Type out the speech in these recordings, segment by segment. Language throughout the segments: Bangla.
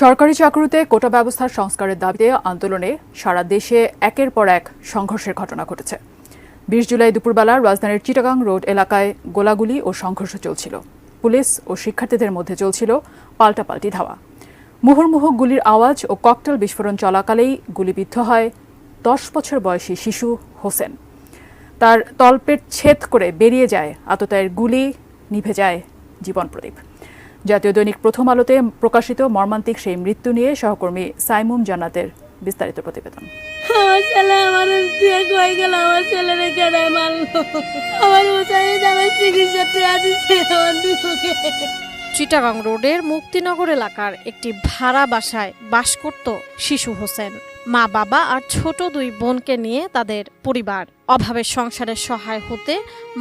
সরকারি চাকরিতে কোটা ব্যবস্থার সংস্কারের দাবিতে আন্দোলনে সারা দেশে একের পর এক সংঘর্ষের ঘটনা ঘটেছে। বিশ জুলাই দুপুরবেলা রাজধানীর চিটাগাং রোড এলাকায় গোলাগুলি ও সংঘর্ষ চলছিল। পুলিশ ও শিক্ষার্থীদের মধ্যে চলছিল পাল্টাপাল্টি ধাওয়া। মুহুর্মুহু গুলির আওয়াজ ও ককটেল বিস্ফোরণ চলাকালেই গুলিবিদ্ধ হয় দশ বছর বয়সী শিশু হোসেন। তার তলপেট ছেদ করে বেরিয়ে যায়, আততায়ের গুলি নিভে যায় জীবন প্রদীপ। জাতীয় দৈনিক প্রথম আলোতে প্রকাশিত মর্মান্তিক সেই মৃত্যু নিয়ে সহকর্মী সাইমুম জান্নাতের বিস্তারিত প্রতিবেদন। আমার ছেলে আমার দিয়ে কই গেল আমার ছেলেরে কেডে মারলো। আমার উচাই আমার চিকিৎসাতে আছে আমার দুঃখে চিটাগাং রোডের মুক্তিনগর এলাকার একটি ভাড়া বাসায় বাস করত শিশু হোসেন। মা বাবা আর ছোট দুই বোনকে নিয়ে তাদের পরিবার। অভাবের সংসারের সহায় হতে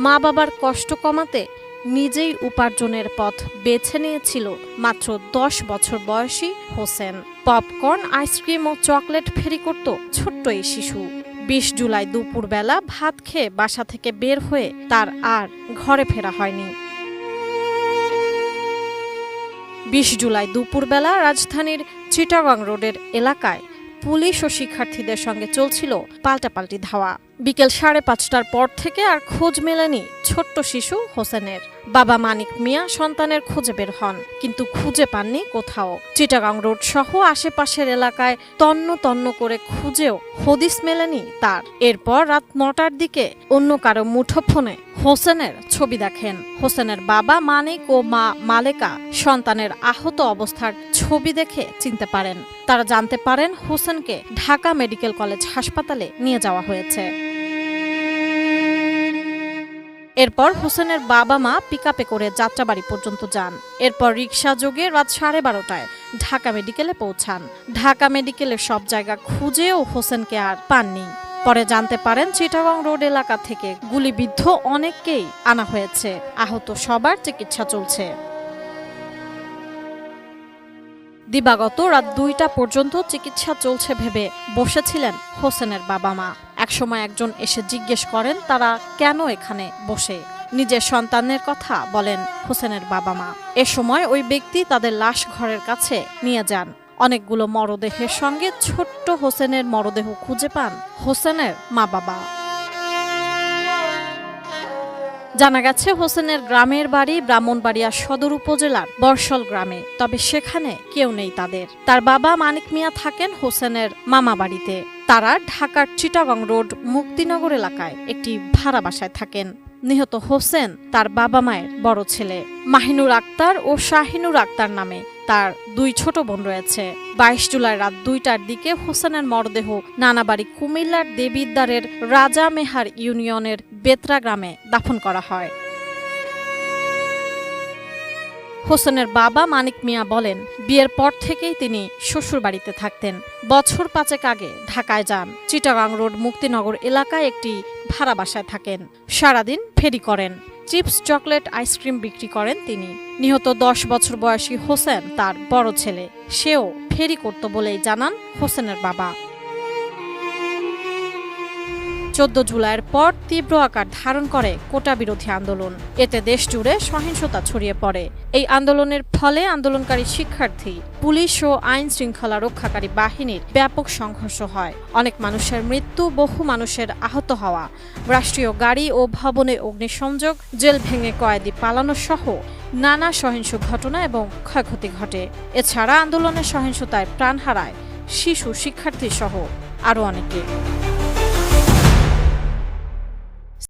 মা বাবার কষ্ট কমাতে নিজেই উপার্জনের পথ বেছে নিয়েছিল মাত্র দশ বছর বয়সী হোসেন। পপকর্ন, আইসক্রিম ও চকলেট ফেরি করত ছোট্ট এই শিশু। বিশ জুলাই দুপুরবেলা ভাত খেয়ে বাসা থেকে বের হয়ে তার আর ঘরে ফেরা হয়নি। বিশ জুলাই দুপুরবেলা রাজধানীর চিটাগাং রোডের এলাকায় পুলিশ ও শিক্ষার্থীদের সঙ্গে চলছিল পাল্টাপাল্টি ধাওয়া। বিকেল সাড়ে পাঁচটার পর থেকে আর খোঁজ মেলেনি ছোট্ট শিশু হোসেনের। বাবা মানিক মিয়া সন্তানের খুঁজে বের হন, কিন্তু খুঁজে পাননি কোথাও। চিটাগাং রোড সহ আশেপাশের এলাকায় তন্ন তন্ন করে খুঁজেও হদিস মেলেনি তার। এরপর রাত নটার দিকে অন্য কারও মুঠোফোনে হোসেনের ছবি দেখেন। হোসেনের বাবা মানিক ও মা মালেকা সন্তানের আহত অবস্থার ছবি দেখে চিনতে পারেন। তারা জানতে পারেন হোসেনকে ঢাকা মেডিকেল কলেজ হাসপাতালে নিয়ে যাওয়া হয়েছে। এরপর হোসেনের বাবা মা পিকআপে করে যাত্রাবাড়ি পর্যন্ত যান। এরপর রিক্সা যোগে রাত সাড়ে বারোটায় ঢাকা মেডিকেলে পৌঁছান। ঢাকা মেডিকেলের সব জায়গা খুঁজেও হোসেনকে আর পাননি। পরে জানতে পারেন চিটাগং রোড এলাকা থেকে গুলিবিদ্ধ অনেককেই আনা হয়েছে। আহত সবার চিকিৎসা চলছে। দিবাগত রাত দুইটা পর্যন্ত চিকিৎসা চলছে ভেবে বসেছিলেন হোসেনের বাবা মা। একসময় একজন এসে জিজ্ঞেস করেন, তারা কেন এখানে বসে? নিজের সন্তানের কথা বলেন হোসেনের বাবা মা। এ সময় ওই ব্যক্তি তাদের লাশ ঘরের কাছে নিয়ে যান। অনেকগুলো মরদেহের সঙ্গে ছোট্ট হোসেনের মরদেহ খুঁজে পান হোসেনের মা বাবা জানা গেছে, হোসেনের গ্রামের বাড়ি ব্রাহ্মণবাড়িয়া সদর উপজেলার বর্ষল গ্রামে, তবে সেখানে কেউ নেই তাদের। তার বাবা মানিক মিয়া থাকেন হোসেনের মামা বাড়িতে। তারা ঢাকার চিটাগং রোড, মুক্তিনগর এলাকায় একটি ভাড়া বাসায় থাকেন। নিহত হোসেন তার বাবা মায়ের বড় ছেলে। মাহিনুর আক্তার ও শাহিনুর আক্তার নামে তার দুই ছোট বোন রয়েছে। বাইশ জুলাই রাত দুইটার দিকে হোসেনের মরদেহ নানাবাড়ি কুমিল্লার দেবিদ্বারের রাজা মেহার ইউনিয়নের বেতরা গ্রামে দাফন করা হয়। হোসেনের বাবা মানিক মিয়া বলেন, বিয়ের পর থেকেই তিনি শ্বশুর বাড়িতে থাকতেন। বছর পাঁচেক আগে ঢাকায় যান। চিটাগাং রোড মুক্তিনগর এলাকায় একটি ভাড়া বাসায় থাকেন। সারাদিন ফেরি করেন। চিপস, চকলেট, আইসক্রিম বিক্রি করেন তিনি। নিহত দশ বছর বয়সী হোসেন তার বড় ছেলে। সেও ফেরি করত বলেই জানান হোসেনের বাবা। চোদ্দ জুলাইয়ের পর তীব্র আকার ধারণ করে কোটা বিরোধী আন্দোলন। এতে দেশ জুড়ে সহিংসতা ছড়িয়ে পড়ে। এই আন্দোলনের ফলে আন্দোলনকারী শিক্ষার্থী, পুলিশ ও আইন শৃঙ্খলা রক্ষাকারী বাহিনীর ব্যাপক সংঘর্ষ হয়। অনেক মানুষের মৃত্যু, বহু মানুষের আহত হওয়া, রাষ্ট্রীয় গাড়ি ও ভবনে অগ্নিসংযোগ, জেল ভেঙে কয়েদি পালানো সহ নানা সহিংস ঘটনা এবং ক্ষয়ক্ষতি ঘটে। এছাড়া আন্দোলনের সহিংসতায় প্রাণ হারায় শিশু শিক্ষার্থী সহ আরও অনেকে।